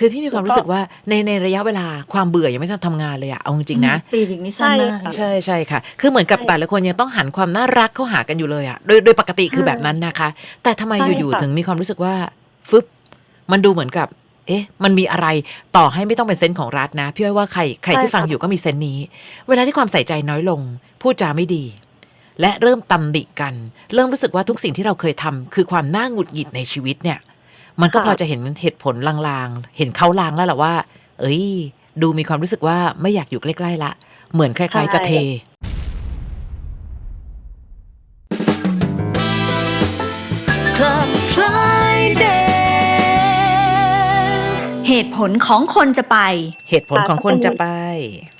คือพี่มีความรู้สึกว่าในในระยะเวลาความเบื่อยังไม่ทันทำงานเลยอะเอาจริงๆนะ ปีหนึ่งนี่สั้นมากใช่ค่ะใช่ใช่ค่ะ คือเหมือนกับใช่แต่ละคนยังต้องหันความน่ารักเข้าหากันอยู่เลยอะโดยโดยปกติคือแบบนั้นนะคะ แต่ทำไมใช่อยู่ค่ะๆถึงมีความรู้สึกว่าฟึบมันดูเหมือนกับ เอ๊ะ มันมีอะไรต่อให้ไม่ต้องเป็นเซนส์ของรัฐนะพี่อ้อยว่าใครใครที่ฟังอยู่ก็มีเซนส์นี้ เวลาที่ความใส่ใจน้อยลง พูดจาไม่ดี และเริ่มตำหนิกัน เริ่มรู้สึกว่าทุกสิ่งที่เราเคยทำคือความน่าหงุดหงิดในชีวิตเนี่ย มันก็พอจะเห็นเหตุผลลางๆ เห็นเขาลางแล้วแหละว่า เอ้ย ดูมีความรู้สึกว่าไม่อยากอยู่ใกล้ๆละ เหมือนคล้าย ๆ จะเท Club Friday เหตุผลของคนจะไป เหตุผลของคนจะไป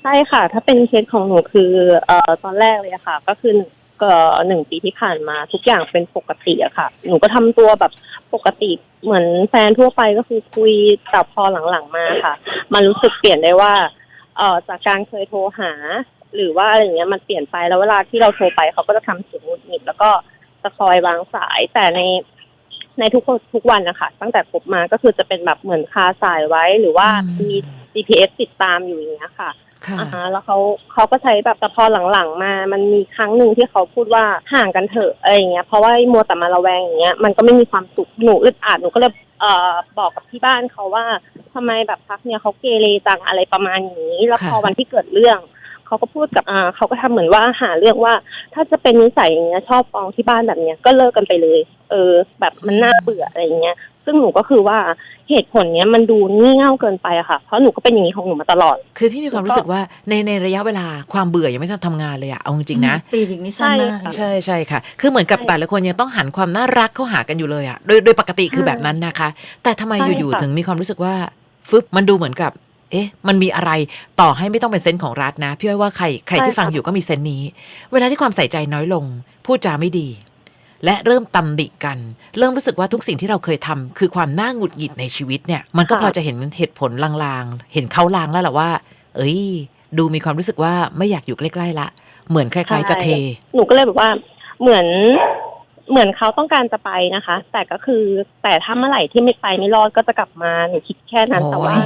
ใช่ค่ะ ถ้าเป็นเคสของหนูคือเอ่อตอนแรกเลยอะค่ะ ก็คือก็ หนึ่งปีที่ผ่านมาทุกอย่างเป็นปกติอะค่ะ หนูก็ทำตัวแบบปกติเหมือนแฟนทั่วไปก็คือคุยแต่พอหลังๆมาค่ะ มันรู้สึกเปลี่ยนได้ว่าเอ่อจากการเคยโทรหา หรือว่าอะไรอย่างเงี้ยมันเปลี่ยนไปแล้วเวลาที่เราโทรไปเขาก็จะทำเสียงหงุดหงิดแล้วก็จะคอยวางสายแต่ในในทุกทุกวันนะคะตั้งแต่คบมาก็คือจะเป็นแบบเหมือนคาสายไว้หรือว่าอืมมี GPS ติดตามอยู่อย่างเงี้ยค่ะ ค่ะอ่าฮะแล้วเขาเขาก็ใช้แบบแต่พอหลังๆมา มันมีครั้งหนึ่งที่เขาพูดว่าห่างกันเถอะอะไรอย่างเงี้ยเพราะว่าไอ้มัวแต่มาระแวงอย่างเงี้ยมันก็ไม่มีความสุขหนูอึดอัดหนูก็เลยเอ่อบอกกับที่บ้านเขาว่าทำไมแบบพักเนี่ยเขาเกเรจังอะไรประมาณนี้ แล้วค่ะพอวันที่เกิดเรื่อง เขาก็พูดกับอ่าเขาก็ทำเหมือนว่าหาเรื่องว่า ถ้าจะเป็นนิสัยอย่างเงี้ยชอบฟ้องที่บ้านแบบเนี้ยก็เลิกกันไปเลย เออ แบบมันน่าเบื่ออะไรอย่างเงี้ย ซึ่งหนูก็คือว่าเหตุผลเนี้ยมันดูงี่เง่าเกินไปอะค่ะ เพราะหนูก็เป็นอย่างนี้ของหนูมาตลอด คือพี่มีความรู้สึกว่าในในระยะเวลาความเบื่อยังไม่ทันทำงานเลยอะเอาจริงๆนะ ปีหนึ่งนี่สั้นมากใช่ค่ะใช่ใช่ค่ะ คือเหมือนกับใช่แต่ละคนยังต้องหันความน่ารักเข้าหากันอยู่เลยอะโดยโดยปกติคือแบบนั้นนะคะ แต่ทำไมใช่อยู่ค่ะ ๆถึงมีความรู้สึกว่าฟึบมันดูเหมือนกับ เอ๊ะ มันมีอะไรต่อให้ไม่ต้องเป็นเซนส์ของรัฐนะพี่อ้อยว่าใครใครที่ฟังอยู่ก็มีเซนส์นี้ เวลาที่ความใส่ใจน้อยลง พูดจาไม่ดี และเริ่มตำหนิกัน เริ่มรู้สึกว่าทุกสิ่งที่เราเคยทำคือความน่าหงุดหงิดในชีวิตเนี่ย มันก็พอจะเห็นเหตุผลลางๆ เห็นเขาลางแล้วแหละว่า เอ้ย ดูมีความรู้สึกว่าไม่อยากอยู่ใกล้ๆละ เหมือนใคล้ายๆจะเท หนูก็เลยแบบว่าเหมือน เหมือนเขาต้องการจะไปนะคะ แต่ก็คือแต่ถ้าเมื่อไหร่ที่ไม่ไปไม่รอดก็จะกลับมาหนูคิดแค่นั้นโอ้ยแต่ว่า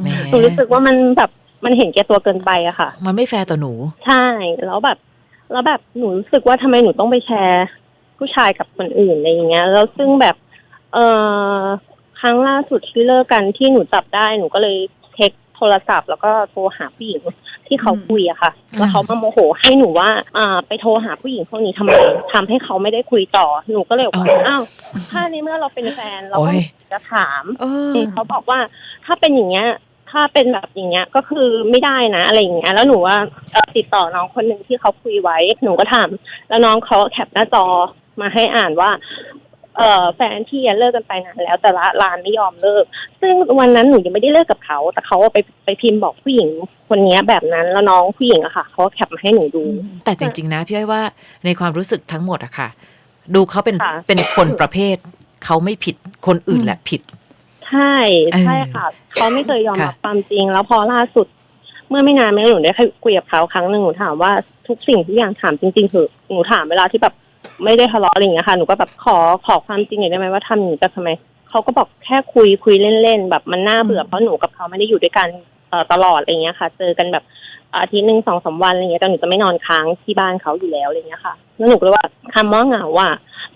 แหมหนูรู้สึกว่ามันแบบมันเห็นแก่ตัวเกินไปอะค่ะ มันไม่แฟร์ต่อหนู ใช่แล้วแบบ แล้วแบบหนูรู้สึกว่าทำไมหนูต้องไปแชร์ผู้ชายกับคนอื่นอะไรอย่างเงี้ย แล้วซึ่งแบบ เออครั้งล่าสุดที่เลิกกันที่หนูจับได้หนูก็เลยเทคโท รศัพท์ แล้วก็โทรหาผู้หญิงที่เขาอืมคุยอะค่ะ แล้วเขามาโมโหให้หนูว่า อ่า ไปโทรหาผู้หญิงพวกนี้ทำไมทำให้เขาไม่ได้คุยต่อ หนูก็เลยบอกว่าอ๋ออ้าวถ้าในเมื่อเราเป็นแฟนเราโอ้ก็ยจะถามเออเขาบอกว่าถ้าเป็นอย่างเงี้ยถ้าเป็นแบบอย่างเงี้ยก็คือไม่ได้นะอะไรอย่างเงี้ยแล้วหนูว่าเอ่อติดต่อน้องคนหนึ่งที่เขาคุยไว้ หนูก็ถามแล้วน้องเขาแคปหน้าจอมาให้อ่านว่า เอ่อแฟนที่เลิกกันไปนานแล้ว แต่ละร้านไม่ยอมเลิก ซึ่งวันนั้นหนูยังไม่ได้เลิกกับเขา แต่เขาไปไปพิมพ์บอกผู้หญิงคนเนี้ยแบบนั้นแล้วน้องผู้หญิงอะค่ะเขาแคปมาให้หนูดู แต่จริง ๆ นะพี่อ้อยว่าในความรู้สึกทั้งหมดอะค่ะ ดูเขาเป็นค่ะ เป็นคนประเภท เขาไม่ผิดคนอื่นแหละผิด ใช่ใช่ค่ะเขาไม่เคยยอมรับความจริง แล้วพอล่าสุด เมื่อไม่นานไม่หนูได้คุยกับเขาครั้งหนึ่งหนูถามว่าทุกสิ่งทุกอย่างถามจริงๆเถอะหนูถามเวลาที่แบบ ไม่ได้ทะเลาะอะไรอย่างเงี้ยค่ะหนูก็แบบขอขอความจริงหน่อยได้ไหมว่าทำอย่างนี้จะทำไมเขาก็บอกแค่คุยคุยเล่นๆแบบมันน่าเบื่อเพราะหนูกับเขาไม่ได้อยู่ด้วยกันเอ่อตลอดอะไรอย่างเงี้ยค่ะ เจอกันแบบอาทิตย์หนึ่งสองสามวันอะไรเงี้ยแต่หนูจะไม่นอนค้างที่บ้านเขาอยู่แล้วอะไรเงี้ยค่ะแล้วหนูก็เลยว่าคำว่าเหงาว่า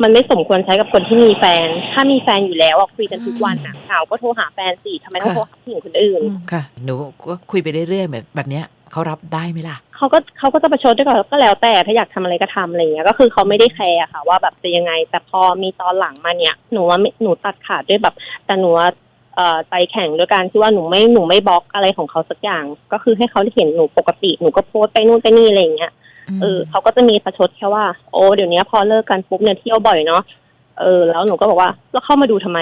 มันไม่สมควรใช้กับคนที่มีแฟน ถ้ามีแฟนอยู่แล้วอะคุยกันทุกวันอะเหงาก็โทรหาแฟนสิทำไมต้องค่ะโทรหาผู้หญิงคนอื่น ค่ะ หนูก็คุยไปเรื่อยๆแบบแบบเนี้ยเขารับได้ไหมล่ะ เขาก็เขาก็จะประชดด้วยก่อนก็แล้วแต่ถ้าอยากทำอะไรก็ทำอะไรอย่างเงี้ยก็คือเขาไม่ได้แคร์อะค่ะ ว่าแบบจะยังไง แต่พอมีตอนหลังมาเนี่ยหนูว่าไม่หนูตัดขาดด้วยแบบ แต่หนูว่าเอ่อใจแข็งด้วยการที่ว่าหนูไม่หนูไม่บล็อกอะไรของเขาสักอย่าง ก็คือให้เขาได้เห็นหนูปกติหนูก็โพสต์ไปนู่นไปนี่อะไรอย่างเงี้ยเออเขาก็จะมีประชดแค่ว่าโอ้เดี๋ยวนี้พอเลิกกันปุ๊บเนี่ยเที่ยวบ่อยเนาะเออ แล้วหนูก็บอกว่าแล้วเข้ามาดูทำไม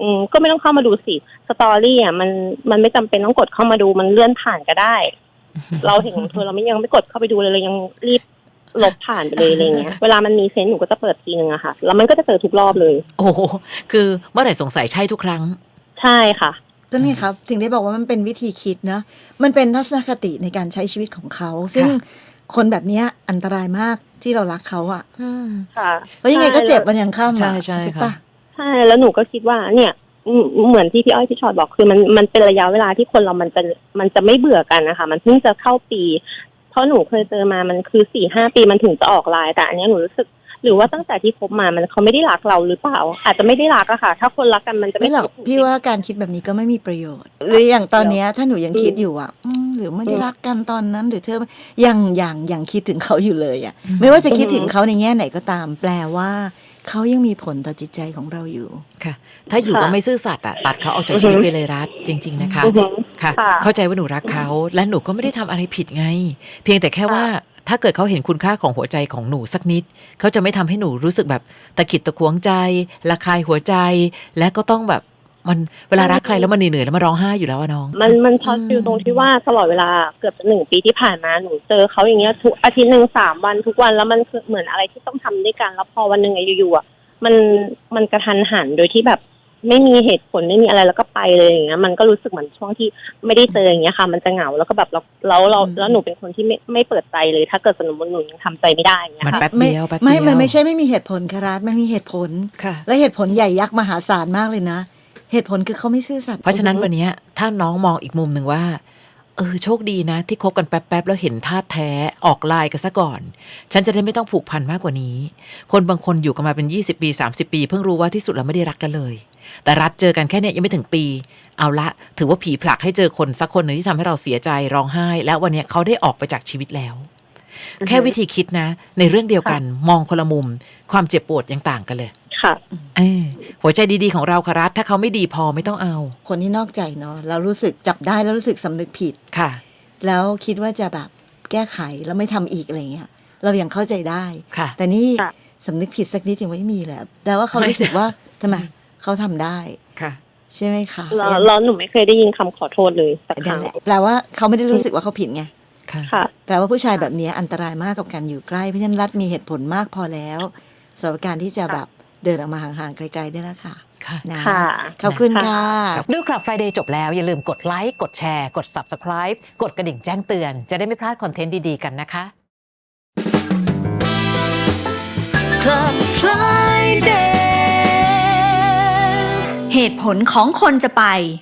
อืมก็ไม่ต้องเข้ามาดูสิสตอรี่อะมันมันไม่จำเป็นต้องกดเข้ามาดูมันเลื่อนผ่านก็ได้ เราเห็นของเธอเราไม่ยังไม่กดเข้าไปดูเลยเรายังรีบลบผ่านไปเลยอะไรเงี้ย เวลามันมีเซนส์หนูก็จะเปิดทีนึงอะค่ะ แล้วมันก็จะเจอทุกรอบเลย โอ้โหคือเมื่อไหร่สงสัยใช่ทุกครั้ง ใช่ค่ะ ก็นี่ครับถึงได้บอกว่ามันเป็นวิธีคิดนะ มันเป็นทัศนคติในการใช้ชีวิตของเขา ซึ่งคนแบบเนี้ยอันตรายมากที่เรารักเขาอะอืมค่ะแล้วยังไงก็เจ็บวันยังค่ำใช่อะใช่ถูกค่ะปะใช่แล้วหนูก็คิดว่าเนี่ยอืม เหมือนที่พี่อ้อยพี่ชอตบอกคือมันมันเป็นระยะเวลาที่คนเรามันจะมันจะไม่เบื่อกันนะคะ มันเพิ่งจะเข้าปี เพราะหนูเคยเจอมามันคือสี่ห้าปีมันถึงจะออกลายแต่อันเนี้ยหนูรู้สึกหรือว่าตั้งแต่ที่คบมามันเขาไม่ได้รักเราหรือเปล่า อาจจะไม่ได้รักอะค่ะ ถ้าคนรักกันมันจะไม่ไม่หรอกคิดพี่ว่าการคิดแบบนี้ก็ไม่มีประโยชน์ หรืออย่างตอนเนี้ยถ้าหนูยังคิดอยู่อะอืมหรือไม่ได้รักกันตอนนั้น หรือเธอยังยังยังคิดถึงเขาอยู่เลยอะ ไม่ว่าจะคิดถึงเขาในแง่ไหนก็ตาม แปลว่า เขายังมีผลต่อจิตใจของเราอยู่ค่ะ ถ้าอยู่ก็ไม่ซื่อสัตย์อะตัดเขาออกจากชีวิตไปเลยรัฐจริง ๆ นะคะอือฮึค่ะค่ะ เข้าใจว่าหนูรักเขาและหนูก็ไม่ได้ทำอะไรผิดไง เพียงแต่แค่ว่าถ้าเกิดเขาเห็นคุณค่าของหัวใจของหนูสักนิด เขาจะไม่ทำให้หนูรู้สึกแบบตะขิดตะขวงใจระคายหัวใจ และก็ต้องแบบ มันเวลารักใครแล้วมันเหนื่อยๆแล้วมันร้องไห้อยู่แล้วอะน้อง มันมันช็อตอืมฟิลตรงที่ว่าตลอดเวลาเกือบจะหนึ่งปีที่ผ่านมาหนูเจอเขาอย่างเงี้ยทุกอาทิตย์หนึ่งสามวันทุกวันแล้วมันคือเหมือนอะไรที่ต้องทำด้วยกันแล้วพอวันหนึ่งอะอยู่ๆอะมันมันกระทันหันโดยที่แบบไม่มีเหตุผลไม่มีอะไรแล้วก็ไปเลยอย่างเงี้ยมันก็รู้สึกเหมือนช่วงที่ไม่ได้เจออย่างเงี้ยค่ะ มันจะเหงาแล้วก็แบบเราแล้วเราอืมแล้วหนูเป็นคนที่ไม่ไม่เปิดใจเลย ถ้าเกิดสมมติหนูยังทำใจไม่ได้อย่างเงี้ยมันค่ะแป๊บไม่เดียวแป๊บไม่เดียวมันไม่ใช่ไม่มีเหตุผลคารัตมันมีเหตุผลค่ะ และเหตุผลใหญ่ยักษ์มหาศาลมากเลยนะ เหตุผลคือเขาไม่ซื่อสัตย์ เพราะฉะนั้นวันนี้ถ้าน้องมองอีกมุมหนึ่งว่า เออโชคดีนะ ที่คบกันแป๊บๆแล้วเห็นท่าแท้ออกลายกันซะก่อน ฉันจะได้ไม่ต้องผูกพันมากกว่านี้ คนบางคนอยู่กันมาเป็น 20 ปี 30 ปี เพิ่งรู้ว่าที่สุดเราไม่ได้รักกันเลย แต่รัดเจอกันแค่เนี้ยยังไม่ถึงปี เอาละ ถือว่าผีผลักให้เจอคนสักคนหนึ่งที่ทำให้เราเสียใจร้องไห้ และวันนี้เขาได้ออกไปจากชีวิตแล้ว แค่วิธีคิดนะ ในเรื่องเดียวกันมองคนละมุม ความเจ็บปวดยังต่างกันเลย ค่ะเออหัวใจดีๆของเราค่ะรัฐถ้าเขาไม่ดีพอไม่ต้องเอา คนที่นอกใจเนาะเรารู้สึกจับได้แล้วรู้สึกสำนึกผิด ค่ะ แล้วคิดว่าจะแบบแก้ไขแล้วไม่ทำอีกอะไรเงี้ยเรายังเข้าใจได้ ค่ะ แต่นี่ค่ะ สำนึกผิดสักนิดยังไม่มีเลยแล้วว่าเขารู้สึกว่าทำไมเขาทำได้ ค่ะ ใช่ไหมคะแล้วแล้วหนูไม่เคยได้ยินคำขอโทษเลยสักคนั่รั้นงแหละแปลว่าเขาไม่ได้รู้สึกว่าเขาผิดไง ค่ะ ค่ะ แปลว่าผู้ชายแบบนี้อันตรายมากกับการอยู่ใกล้เพราะฉะนั้นรัฐมีเหตุผลมากพอแล้วสำหรับการที่จะแบบ เดินออกมาห่างๆไกลๆได้แล้วค่ะค่ะนะค่ะขอบคุณค่ะ ดูคลับ Friday จบแล้ว อย่าลืมกดไลค์กดแชร์ กด Subscribe กดกระดิ่งแจ้งเตือน จะได้ไม่พลาดคอนเทนต์ดีๆกันนะคะ Club Friday เหตุผลของคนจะไป